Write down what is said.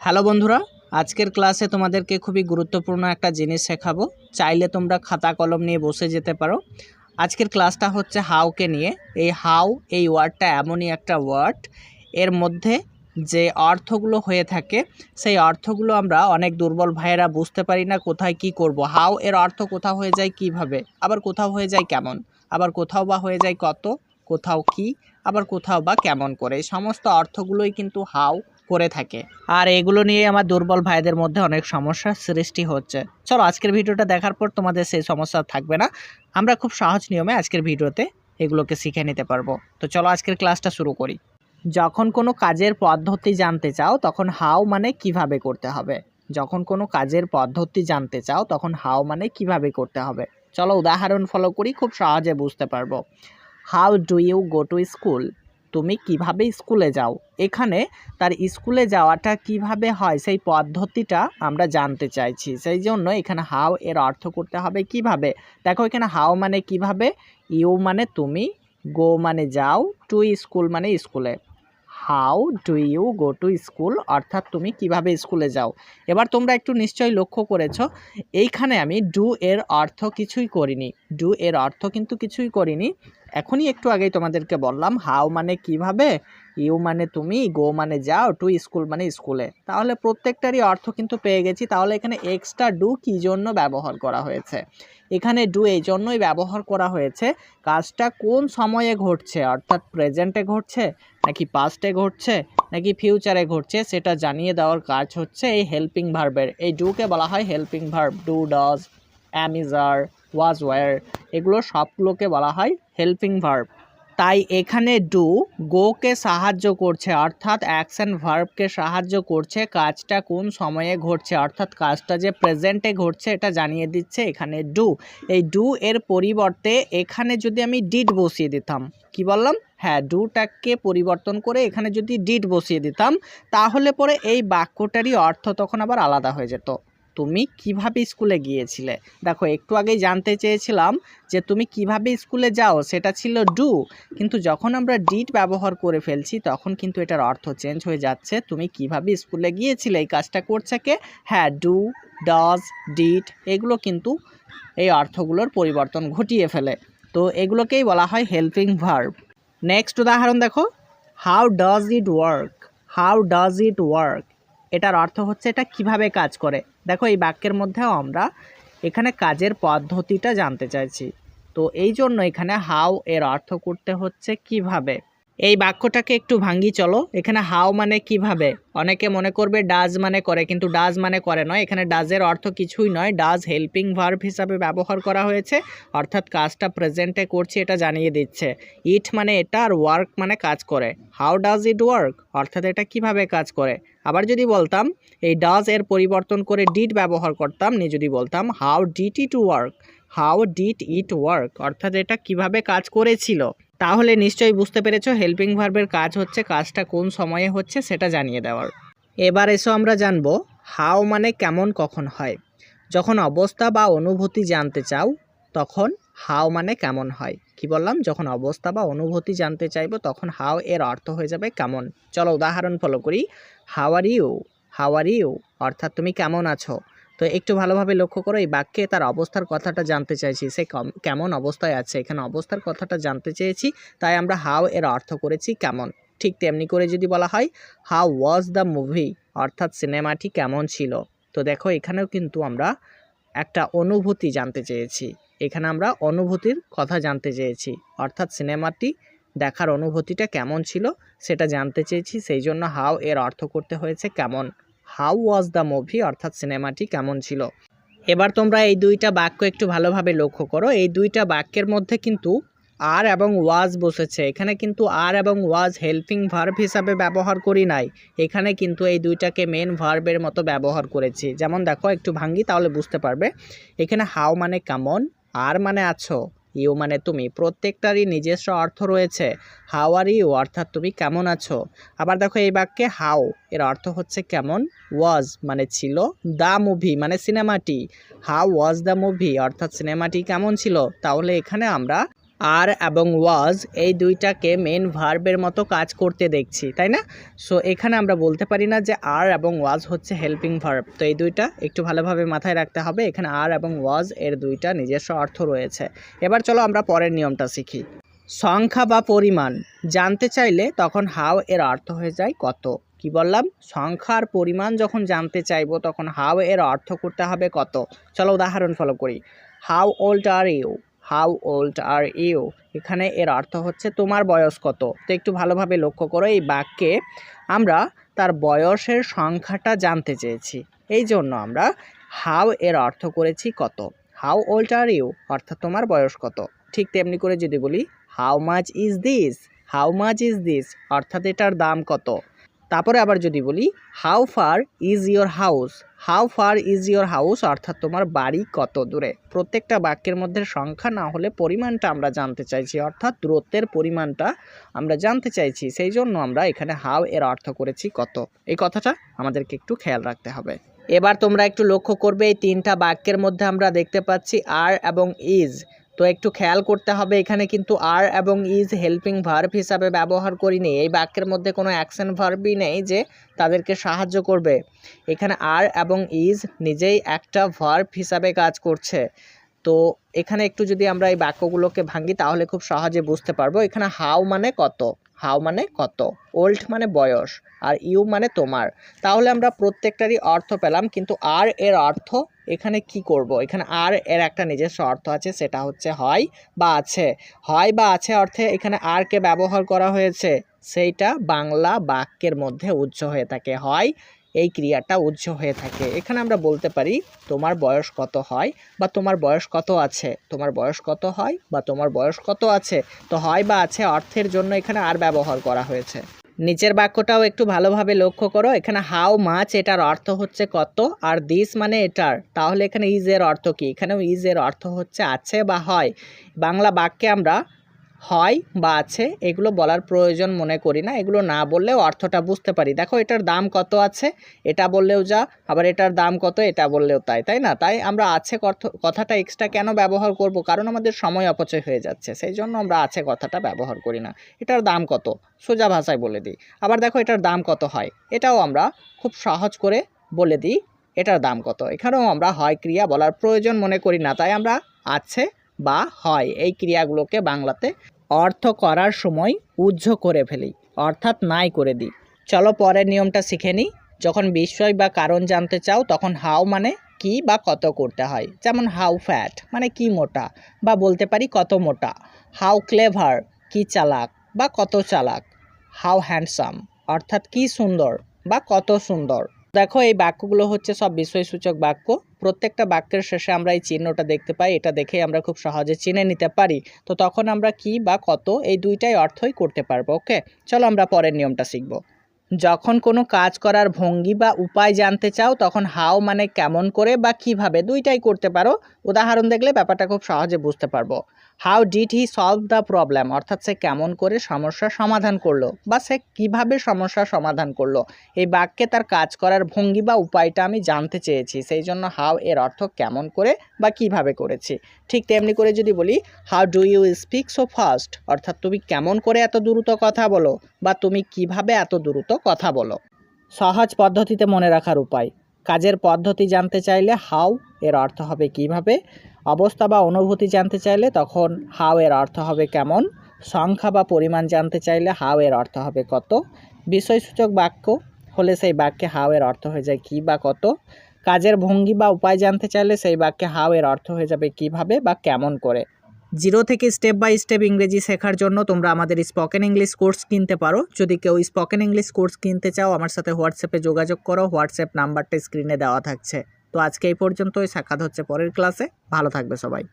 Hello বন্ধুরা, আজকের ক্লাসে তোমাদেরকে খুবই গুরুত্বপূর্ণ একটা জিনিস শেখাবো। চাইলে তোমরা খাতা কলম নিয়ে বসে যেতে পারো। আজকের ক্লাসটা হচ্ছে হাউকে নিয়ে। এই হাউ এই ওয়ার্ডটা এমনই একটা ওয়ার্ড এর মধ্যে যে অর্থগুলো হয়ে থাকে, সেই অর্থগুলো আমরা অনেক দুর্বল ভাইয়েরা বুঝতে পারি না কোথায় কি করব। হাউ এর অর্থ কোথাও হয়ে যায় কীভাবে? আবার কোথাও হয়ে যায় কেমন? আবার কোথাও বা হয়ে যায় কত? কোথাও কি? আবার কোথাও বা কেমন করে? এই সমস্ত অর্থগুলোই কিন্তু হাউ করে থাকে। আর এগুলো নিয়ে আমার দুর্বল ভাইদের মধ্যে অনেক সমস্যার সৃষ্টি হচ্ছে। চলো আজকের ভিডিওটা দেখার পর তোমাদের সেই সমস্যা থাকবে না। আমরা খুব সহজ নিয়মে আজকের ভিডিওতে এগুলোকে শিখে নিতে পারব। তো চলো আজকের ক্লাসটা শুরু করি। যখন কোনো কাজের পদ্ধতি জানতে চাও, তখন হাউ মানে কীভাবে করতে হবে? যখন কোনো কাজের পদ্ধতি জানতে চাও, তখন হাউ মানে কীভাবে করতে হবে? চলো উদাহরণ ফলো করি, খুব সহজে বুঝতে পারব। How do you go to school তুমি কীভাবে স্কুলে যাও? এখানে তার স্কুলে যাওয়াটা কীভাবে হয়? সেই পদ্ধতিটা আমরা জানতে চাইছি। সেই জন্য এখানে হাও এর অর্থ করতে হবে কীভাবে? দেখো এখানে হাও মানে কীভাবে? ইউ মানে তুমি গো মানে যাও টু স্কুল মানে স্কুলে। How do you go to school? অর্থাৎ তুমি কীভাবে স্কুলে যাও? এবার তোমরা একটু নিশ্চয়ই লক্ষ্য করেছ, এইখানে আমি ডু এর অর্থ কিছুই করিনি। ডু এর অর্থ কিন্তু কিছুই করিনি। এখনই একটু আগেই তোমাদেরকে বললাম, হাউ মানে কীভাবে? ইউ মানে তুমি, গো মানে যাও, টু স্কুল মানে স্কুলে। তাহলে প্রত্যেকটারই অর্থ কিন্তু পেয়ে গেছি। তাহলে এখানে এক্সট্রা ডু কী জন্য ব্যবহার করা হয়েছে? এখানে ডু এই জন্যই ব্যবহার করা হয়েছে, কাজটা কোন সময়ে ঘটছে? অর্থাৎ প্রেজেন্টে ঘটছে, নাকি পাস্টে ঘটছে, নাকি ফিউচারে ঘটছে, সেটা জানিয়ে দেওয়ার কাজ হচ্ছে এই হেল্পিং ভার্বের এই ডুকে বলা হয় helping verb do does am is are was were এগুলো সবগুলোকে বলা হয় হেল্পিং ভার্ব তাই এখানে ডু গোকে সাহায্য করছে, অর্থাৎ অ্যাকশন ভার্বকে সাহায্য করছে, কাজটা কোন সময়ে ঘটছে, অর্থাৎ কাজটা যে প্রেজেন্টে ঘটছে এটা জানিয়ে দিচ্ছে এখানে ডু এই ডু এর পরিবর্তে এখানে যদি আমি ডিড বসিয়ে দিতাম, কি বললাম? হ্যাঁ ডুটাকে পরিবর্তন করে এখানে যদি ডিড বসিয়ে দিতাম, তাহলে পরে এই বাক্যটারই অর্থ তখন আবার আলাদা হয়ে যেত। তুমি কীভাবে স্কুলে গিয়েছিলে? দেখো, একটু আগেই জানতে চেয়েছিলাম যে তুমি কীভাবে স্কুলে যাও, সেটা ছিল ডু। কিন্তু যখন আমরা ডিট ব্যবহার করে ফেলছি, তখন কিন্তু এটার অর্থ চেঞ্জ হয়ে যাচ্ছে। তুমি কীভাবে স্কুলে গিয়েছিলে? এই কাজটা করছে কে? হ্যাঁ ডু, ডজ, ডিট, এগুলো কিন্তু এই অর্থগুলোর পরিবর্তন ঘটিয়ে ফেলে। তো এগুলোকেই বলা হয় হেল্পিং ভার্ব। নেক্সট উদাহরণ দেখো। How does it work? How does it work? এটার অর্থ হচ্ছে এটা কীভাবে কাজ করে। দেখো, এই বাক্যের মধ্যেও আমরা এখানে কাজের পদ্ধতিটা জানতে চাইছি। তো এই জন্য এখানে হাউ এর অর্থ করতে হচ্ছে কীভাবে। এই বাক্যটাকে একটু ভাঙ্গি চলো। এখানে হাউ মানে কীভাবে? অনেকে মনে করবে ডাজ মানে করে, কিন্তু ডাজ মানে করে নয়। এখানে ডাজের অর্থ কিছুই নয়। ডাজ হেল্পিং ভার্ভ হিসাবে ব্যবহার করা হয়েছে। অর্থাৎ কাজটা প্রেজেন্টে করছি, এটা জানিয়ে দিচ্ছে। ইট মানে এটা আর ওয়ার্ক মানে কাজ করে। হাউ ডাজ ইট ওয়ার্ক অর্থাৎ এটা কীভাবে কাজ করে? আবার যদি বলতাম, এই ডাজ এর পরিবর্তন করে ডিট ব্যবহার করতাম নিয়ে যদি বলতাম how did it work how did it work অর্থাৎ এটা কীভাবে কাজ করেছিল? তাহলে নিশ্চয়ই বুঝতে পেরেছ হেল্পিং ভার্বের কাজ হচ্ছে কাজটা কোন সময়ে হচ্ছে সেটা জানিয়ে দেওয়ার। এবার এসো আমরা জানব হাও মানে কেমন কখন হয়। যখন অবস্থা বা অনুভূতি জানতে চাও, তখন হাউ মানে কেমন হয়। কি বললাম? যখন অবস্থা বা অনুভূতি জানতে চাইব, তখন হাও এর অর্থ হয়ে যাবে কেমন। চলো উদাহরণ ফলো করি। হাওয়ার ইউ হাওয়ার ইউ অর্থাৎ তুমি কেমন আছো? তো একটু ভালোভাবে লক্ষ্য করো, এই বাক্যে তার অবস্থার কথাটা জানতে চাইছি। সে কম- কেমন অবস্থায় আছে? এখানে অবস্থার কথাটা জানতে চেয়েছি, তাই আমরা হাউ এর অর্থ করেছি কেমন। ঠিক তেমনি করে যদি বলা হয় হাউ ওয়াজ দ্য মুভি অর্থাৎ সিনেমাটি কেমন ছিল? তো দেখো, এখানেও কিন্তু আমরা একটা অনুভূতি জানতে চেয়েছি। এখানে আমরা অনুভূতির কথা জানতে চেয়েছি। অর্থাৎ সিনেমাটি দেখার অনুভূতিটা কেমন ছিল, সেটা জানতে চেয়েছি। সেই জন্য হাউ এর অর্থ করতে হয়েছে কেমন। হাউ ওয়াজ দ্য মুভি অর্থাৎ সিনেমাটি কেমন ছিল? এবার তোমরা এই দুইটা বাক্য একটু ভালোভাবে লক্ষ্য করো। এই দুইটা বাক্যের মধ্যে কিন্তু আর এবং ওয়াজ বসেছে। এখানে কিন্তু আর এবং ওয়াজ হেল্পিং ভার্ব হিসাবে ব্যবহার করি নাই। এখানে কিন্তু এই দুইটাকে মেন ভার্বের মতো ব্যবহার করেছি। যেমন দেখো, একটু ভাঙ্গি, তাহলে বুঝতে পারবে। এখানে হাউ মানে কেমন, আর মানে আছো। ইউ মানে তুমি। প্রত্যেকটারই নিজস্ব অর্থ রয়েছে। হাউ আর ইউ, অর্থাৎ তুমি কেমন আছো? আবার দেখো এই বাক্যে হাউ, এর অর্থ হচ্ছে কেমন? ওয়াজ মানে ছিল দ্য মুভি মানে সিনেমাটি। হাউ ওয়াজ দ্য মুভি, অর্থাৎ সিনেমাটি কেমন ছিল? তাহলে এখানে আমরা আর এবং ওয়াজ এই দুইটাকে মেন ভার্বের মতো কাজ করতে দেখছি, তাই না? সো এখানে আমরা বলতে পারি না যে আর এবং ওয়াজ হচ্ছে হেল্পিং ভার্ব তো এই দুইটা একটু ভালোভাবে মাথায় রাখতে হবে, এখানে আর এবং ওয়াজ এর দুইটা নিজস্ব অর্থ রয়েছে। এবার চলো আমরা পরের নিয়মটা শিখি। সংখ্যা বা পরিমাণ, জানতে চাইলে তখন হাও এর অর্থ হয়ে যায় কত। কি বললাম? সংখ্যার পরিমাণ যখন জানতে চাইব তখন হাও এর অর্থ করতে হবে কত। চলো উদাহরণ ফলো করি। How old are you how old are you এখানে এর অর্থ হচ্ছে, তোমার বয়স কত? তো একটু ভালোভাবে লক্ষ্য করো, এই বাক্যে আমরা তার বয়সের সংখ্যাটা জানতে চেয়েছি। এই জন্য আমরা হাউ এর অর্থ করেছি কত? হাউ ওল্ড আর ইউ অর্থাৎ তোমার বয়স কত? ঠিক তেমনি করে যদি বলি how much is this how much is this অর্থাৎ এটার দাম কত? তারপরে আবার যদি বলি how far is your house how far is your house অর্থাৎ তোমার বাড়ি কত দূরে? প্রত্যেকটা বাক্যের মধ্যে সংখ্যা না হলে পরিমাণটা আমরা জানতে চাইছি। অর্থাৎ দূরত্বের পরিমাণটা আমরা জানতে চাইছি। সেই জন্য আমরা এখানে হাউ এর অর্থ করেছি কত। এই কথাটা আমাদেরকে একটু খেয়াল রাখতে হবে। এবার তোমরা একটু লক্ষ্য করবে, এই তিনটা বাক্যের মধ্যে আমরা দেখতে পাচ্ছি আর এবং ইজ তো একটু খেয়াল করতে হবে, এখানে কিন্তু আর এবং ইজ হেল্পিং ভার্ব হিসাবে ব্যবহার করিনি। এই বাক্যের মধ্যে কোনো অ্যাকশন ভার্বই নেই যে তাদেরকে সাহায্য করবে। এখানে আর এবং ইজ নিজেই একটা ভার্ব হিসাবে কাজ করছে। তো এখানে একটু যদি আমরা এই বাক্যগুলোকে ভাঙি, তাহলে খুব সহজে বুঝতে পারব। এখানে হাউ মানে কত? হাউ মানে কত? ওল্ড মানে বয়স। আর ইউ মানে তোমার। তাহলে আমরা প্রত্যেকটারই অর্থ পেলাম, কিন্তু আর এর অর্থ এখানে কি করব? এখানে আর এর একটা নিজস্ব অর্থ আছে, সেটা হচ্ছে হয় বা আছে। হয় বা আছে অর্থে এখানে আরকে ব্যবহার করা হয়েছে? সেইটা বাংলা বাক্যের মধ্যে উজ্জ্ব হয়ে থাকে। হয়, এই ক্রিয়াটা উজ্জ্ব হয়ে থাকে। এখানে আমরা বলতে পারি, তোমার বয়স কত হয় বা তোমার বয়স কত আছে? তোমার বয়স কত হয় বা তোমার বয়স কত আছে? তো হয় বা আছে অর্থের জন্য এখানে আর ব্যবহার করা হয়েছে। নিচের বাক্যটাও একটু ভালোভাবে লক্ষ্য করো। এখানে হাউ মাছ এটার অর্থ হচ্ছে কত, আর দিস মানে এটার। তাহলে এখানে ইজ এর অর্থ কী? এখানেও ইজ এর অর্থ হচ্ছে আছে বা হয়। বাংলা বাক্যে আমরা হয় বা আছে, এগুলো বলার প্রয়োজন মনে করি না। এগুলো না বললেও অর্থটা বুঝতে পারি। দেখো, এটার দাম কত আছে? এটা বললেও যা, আবার এটার দাম কত? এটা বললেও তাই তাই না? তাই আমরা আছে কথ- কথাটা এক্সট্রা কেন ব্যবহার করব? কারণ আমাদের সময় অপচয় হয়ে যাচ্ছে, সেই জন্য আমরা আছে কথাটা ব্যবহার করি না। এটার দাম কত? সোজা ভাষায় বলে দিই। আবার দেখো, এটার দাম কত হয়? এটাও আমরা খুব সহজ করে বলে দিই, এটার দাম কত? এখানেও আমরা হয় ক্রিয়া বলার প্রয়োজন মনে করি না, তাই আমরা আছে বা হয়। এই ক্রিয়াগুলোকে বাংলাতে অর্থ করার সময় উজ্জ করে ফেলি, অর্থাৎ নাই করে দিই। চলো পরের নিয়মটা শিখে নিই। যখন বিষয় বা কারণ জানতে চাও, তখন হাউ মানে কি বা কত করতে হয়? যেমন হাউ ফ্যাট মানে কি মোটা বা বলতে পারি কত মোটা। হাউ ক্লেভার কি চালাক বা কত চালাক। হাউ হ্যান্ডসাম অর্থাৎ কি সুন্দর বা কত সুন্দর। দেখো এই বাক্যগুলো হচ্ছে সব বিষয়সূচক বাক্য। প্রত্যেকটা বাক্যের শেষে আমরা এই চিহ্নটা দেখতে পাই, এটা দেখে আমরা খুব সহজে চিনে নিতে পারি। তো তখন আমরা কি বা কত এই দুইটাই অর্থই করতে পারব, ওকে? চলো আমরা পরের নিয়মটা শিখব। যখন কোনো কাজ করার ভঙ্গি বা উপায় জানতে চাও, তখন হাও মানে কেমন করে বা কীভাবে দুইটাই করতে পারো। উদাহরণ দেখলে ব্যাপারটা খুব সহজে বুঝতে পারব। How did he solve the problem অর্থাৎ সে কেমন করে সমস্যার সমাধান করল বা সে কীভাবে সমস্যার সমাধান করল? এই বাক্যে তার কাজ করার ভঙ্গি বা উপায়টা আমি জানতে চেয়েছি। সেই জন্য হাউ এর অর্থ কেমন করে বা কীভাবে করেছি। ঠিক তেমনি করে যদি বলি how do you speak so fast অর্থাৎ তুমি কেমন করে এত দ্রুত কথা বলো বা তুমি কীভাবে এত দ্রুত কথা বলো? সহজ পদ্ধতিতে মনে রাখার উপায়। কাজের পদ্ধতি জানতে চাইলে হাউ এর অর্থ হবে কীভাবে? অবস্থা বা অনুভূতি জানতে চাইলে তখন হাউ এর অর্থ হবে কেমন, সংখ্যা বা পরিমাণ জানতে চাইলে হাউ এর অর্থ হবে কত, বিষয়সূচক বাক্য হলে সেই বাক্যে হাউ এর অর্থ হয়ে যায় কি বা কত, কাজের ভঙ্গি বা উপায় জানতে চাইলে সেই বাক্যে হাউ এর অর্থ হয়ে যাবে কীভাবে বা কেমন করে। জিরো থেকে স্টেপ বাই স্টেপ ইংরেজি শেখার জন্য তোমরা আমাদের স্পোকেন ইংলিশ কোর্স কিনতে পারো। যদি কেউ স্পোকেন ইংলিশ কোর্স কিনতে চাও, আমার সাথে হোয়াটসঅ্যাপে যোগাযোগ করো। হোয়াটসঅ্যাপ নাম্বারটা স্ক্রিনে দেওয়া থাকছে। তো আজকে এই পর্যন্তই। সাক্ষাৎ হচ্ছে পরের ক্লাসে। ভালো থাকবে সবাই।